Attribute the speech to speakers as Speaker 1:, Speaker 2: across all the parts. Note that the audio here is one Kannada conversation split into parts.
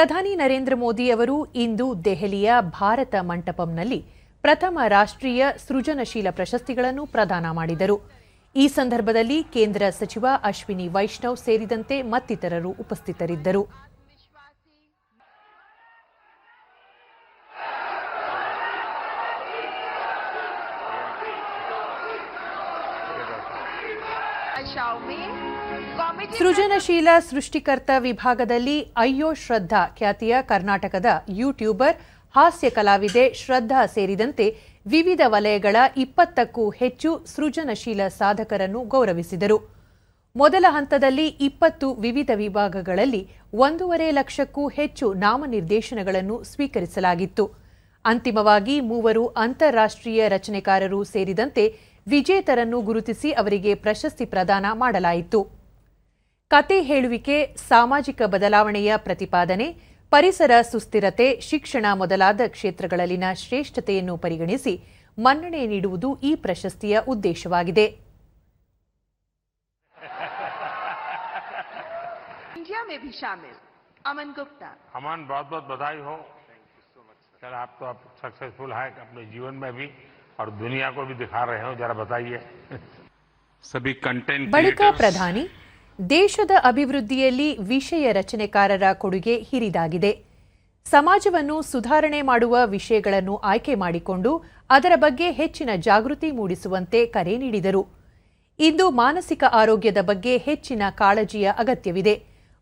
Speaker 1: ಪ್ರಧಾನಿ ನರೇಂದ್ರ ಮೋದಿ ಅವರು ಇಂದು ದೆಹಲಿಯ ಭಾರತ ಮಂಟಪಂನಲ್ಲಿ ಪ್ರಥಮ ರಾಷ್ಟ್ರೀಯ ಸೃಜನಶೀಲ ಪ್ರಶಸ್ತಿಗಳನ್ನು ಪ್ರದಾನ ಮಾಡಿದರು. ಈ ಸಂದರ್ಭದಲ್ಲಿ ಕೇಂದ್ರ ಸಚಿವ ಅಶ್ವಿನಿ ವೈಷ್ಣವ್ ಸೇರಿದಂತೆ ಮತ್ತಿತರರು ಉಪಸ್ಥಿತರಿದ್ದರು. ಸೃಜನಶೀಲ ಸೃಷ್ಟಿಕರ್ತ ವಿಭಾಗದಲ್ಲಿ ಅಯ್ಯೋ ಶ್ರದ್ಧಾ ಖ್ಯಾತಿಯ ಕರ್ನಾಟಕದ ಯೂಟ್ಯೂಬರ್, ಹಾಸ್ಯ ಕಲಾವಿದೆ ಶ್ರದ್ಧಾ ಸೇರಿದಂತೆ ವಿವಿಧ ವಲಯಗಳ ಇಪ್ಪತ್ತಕ್ಕೂ ಹೆಚ್ಚು ಸೃಜನಶೀಲ ಸಾಧಕರನ್ನು ಗೌರವಿಸಿದರು. ಮೊದಲ ಹಂತದಲ್ಲಿ ಇಪ್ಪತ್ತು ವಿವಿಧ ವಿಭಾಗಗಳಲ್ಲಿ ಒಂದೂವರೆ ಲಕ್ಷಕ್ಕೂ ಹೆಚ್ಚು ನಾಮನಿರ್ದೇಶನಗಳನ್ನು ಸ್ವೀಕರಿಸಲಾಗಿತ್ತು. ಅಂತಿಮವಾಗಿ ಮೂವರು ಅಂತಾರಾಷ್ಟ್ರೀಯ ರಚನೆಕಾರರು ಸೇರಿದಂತೆ ವಿಜೇತರನ್ನು ಗುರುತಿಸಿ ಅವರಿಗೆ ಪ್ರಶಸ್ತಿ ಪ್ರದಾನ ಮಾಡಲಾಯಿತು ಕತೆ ಹೇಳುವಿಕೆ ಸಾಮಾಜಿಕ ಬದಲಾವಣೆಯ ಪ್ರತಿಪಾದನೆ ಪರಿಸರ ಸುಸ್ಥಿರತೆ ಶಿಕ್ಷಣ ಮೊದಲಾದ ಕ್ಷೇತ್ರಗಳಲ್ಲಿನ ಶ್ರೇಷ್ಠತೆಯನ್ನು ಪರಿಗಣಿಸಿ ಮನ್ನಣೆ ನೀಡುವುದು ಈ ಪ್ರಶಸ್ತಿಯ ಉದ್ದೇಶವಾಗಿದೆ
Speaker 2: इंडिया में भी शामिल अमन गुप्ता
Speaker 3: अमन बहुत बहुत बधाई हो सर आप तो अब सक्सेसफुल है अपने जीवन में भी और दुनिया को भी दिखा रहे हो जरा बताइए सभी कंटेंट
Speaker 1: ಬಳಿಕ ಪ್ರಧಾನಿ ದೇಶದ ಅಭಿವೃದ್ಧಿಯಲ್ಲಿ ವಿಷಯ ರಚನೆಕಾರರ ಕೊಡುಗೆ ಹಿರಿದಾಗಿದೆ ಸಮಾಜವನ್ನು ಸುಧಾರಣೆ ಮಾಡುವ ವಿಷಯಗಳನ್ನು ಆಯ್ಕೆ ಮಾಡಿಕೊಂಡು ಅದರ ಬಗ್ಗೆ ಹೆಚ್ಚಿನ ಜಾಗೃತಿ ಮೂಡಿಸುವಂತೆ ಕರೆ ನೀಡಿದರು ಇಂದು ಮಾನಸಿಕ ಆರೋಗ್ಯದ ಬಗ್ಗೆ ಹೆಚ್ಚಿನ ಕಾಳಜಿಯ ಅಗತ್ಯವಿದೆ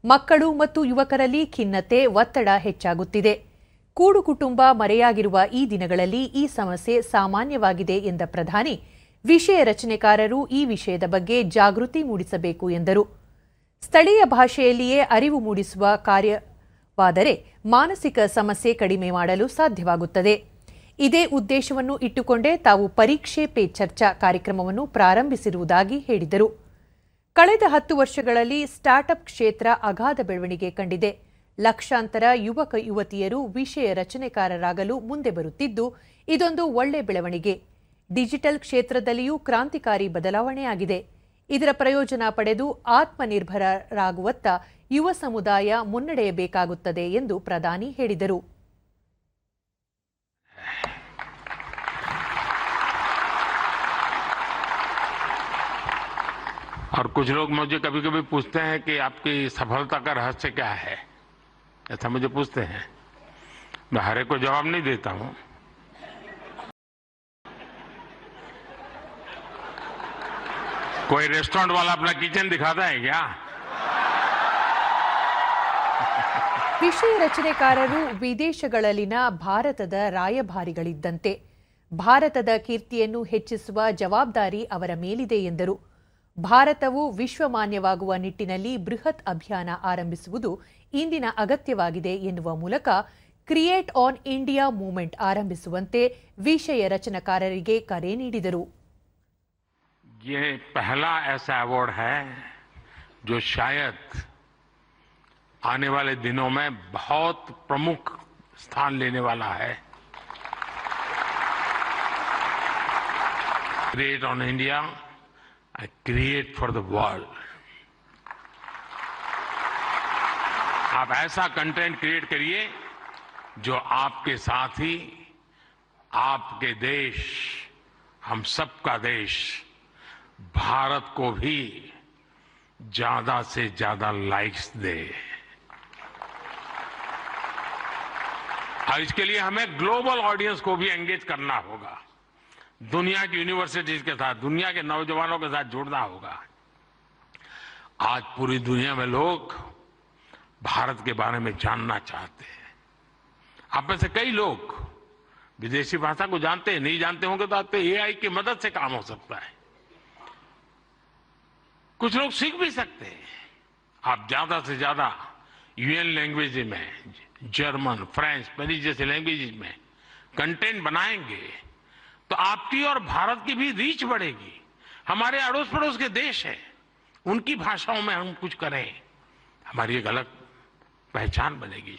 Speaker 1: ಮಕ್ಕಳು ಮತ್ತು ಯುವಕರಲ್ಲಿ ಖಿನ್ನತೆ ಒತ್ತಡ ಹೆಚ್ಚಾಗುತ್ತಿದೆ ಕೂಡು ಕುಟುಂಬ ಮರೆಯಾಗಿರುವ ಈ ದಿನಗಳಲ್ಲಿ ಈ ಸಮಸ್ಯೆ ಸಾಮಾನ್ಯವಾಗಿದೆ ಎಂದ ಪ್ರಧಾನಿ, ವಿಷಯ ರಚನೆಕಾರರು ಈ ವಿಷಯದ ಬಗ್ಗೆ ಜಾಗೃತಿ ಮೂಡಿಸಬೇಕು ಎಂದರು. ಸ್ಥಳೀಯ ಭಾಷೆಯಲ್ಲಿಯೇ ಅರಿವು ಮೂಡಿಸುವ ಕಾರ್ಯವಾದರೆ ಮಾನಸಿಕ ಸಮಸ್ಯೆ ಕಡಿಮೆ ಮಾಡಲು ಸಾಧ್ಯವಾಗುತ್ತದೆ. ಇದೇ ಉದ್ದೇಶವನ್ನು ಇಟ್ಟುಕೊಂಡೇ ತಾವು ಪರೀಕ್ಷೆ ಪೇ ಚರ್ಚಾ ಕಾರ್ಯಕ್ರಮವನ್ನು ಪ್ರಾರಂಭಿಸಿರುವುದಾಗಿ ಹೇಳಿದರು. ಕಳೆದ ಹತ್ತು ವರ್ಷಗಳಲ್ಲಿ ಸ್ಟಾರ್ಟ್ಅಪ್ ಕ್ಷೇತ್ರ ಅಗಾಧ ಬೆಳವಣಿಗೆ ಕಂಡಿದೆ. ಲಕ್ಷಾಂತರ ಯುವಕ ಯುವತಿಯರು ವಿಷಯ ರಚನೆಕಾರರಾಗಲು ಮುಂದೆ ಬರುತ್ತಿದ್ದು ಇದೊಂದು ಒಳ್ಳೆ ಬೆಳವಣಿಗೆ ಡಿಜಿಟಲ್ ಕ್ಷೇತ್ರದಲ್ಲಿಯೂ ಕ್ರಾಂತಿಕಾರಿ ಬದಲಾವಣೆಯಾಗಿದೆ ಇದರ ಪ್ರಯೋಜನ ಪಡೆದು ಆತ್ಮನಿರ್ಭರರಾಗುವತ್ತ ಯುವ ಸಮುದಾಯ ಮುನ್ನಡೆಯಬೇಕಾಗುತ್ತದೆ ಎಂದು ಪ್ರಧಾನಿ ಹೇಳಿದರು
Speaker 3: और कुछ लोग मुझे कभी कभी पूछते हैं कि आपकी सफलता का रहस्य क्या है ऐसा मुझे पूछते हैं मैं हर एक को जवाब नहीं देता हूं कोई रेस्टोरेंट वाला अपना किचन दिखाता है क्या
Speaker 1: ವಿಷಯ ರಚನೆಕಾರರು ವಿದೇಶಗಳಲ್ಲಿನ ಭಾರತದ ರಾಯಭಾರಿಗಳಿದ್ದಂತೆ ಭಾರತದ ಕೀರ್ತಿಯನ್ನು ಹೆಚ್ಚಿಸುವ ಜವಾಬ್ದಾರಿ ಅವರ ಮೇಲಿದೆ ಎಂದರು ಭಾರತವು ವಿಶ್ವಮಾನ್ಯವಾಗುವ ನಿಟ್ಟಿನಲ್ಲಿ ಬೃಹತ್ ಅಭಿಯಾನ ಆರಂಭಿಸುವುದು ಇಂದಿನ ಅಗತ್ಯವಾಗಿದೆ ಎನ್ನುವ ಮೂಲಕ ಕ್ರಿಯೇಟ್ ಆನ್ ಇಂಡಿಯಾ ಮೂವ್ಮೆಂಟ್ ಆರಂಭಿಸುವಂತೆ ವಿಷಯ ರಚನಾಕಾರರಿಗೆ ಕರೆ ನೀಡಿದರು
Speaker 3: ये पहला ऐसा अवार्ड है जो शायद आने वाले दिनों में बहुत प्रमुख स्थान लेने वाला है create on India create for the world आप ऐसा कंटेंट क्रिएट करिए जो आपके साथ ही, आपके देश, हम सबका देश, भारत को भी ज़्यादा से ज़्यादा लाइक्स दे। और इसके लिए हमें ग्लोबल ऑडियंस को भी एंगेज करना होगा। दुनिया की यूनिवर्सिटीज के साथ, दुनिया के नौजवानों के साथ जुड़ना होगा। आज पूरी दुनिया में लोग भारत के बारे में जानना चाहते हैं। आप में से कई लोग विदेशी भाषा को जानते हैं, नहीं जानते होंगे तो आपके एआई की मदद से काम हो सकता है। कुछ लोग सीख भी सकते हैं। आप ज़्यादा से ज़्यादा यूएन लैंग्वेज में जर्मन फ्रेंच स्पेनिश जैसे लैंग्वेज में कंटेंट बनाएँगे तो आपकी और भारत की भी रीच बढ़ेगी। हमारे अड़ोस पड़ोस के देश हैं, उनकी भाषाओं में हम कुछ करें। हमारी एक अलग पहचान बनेगी।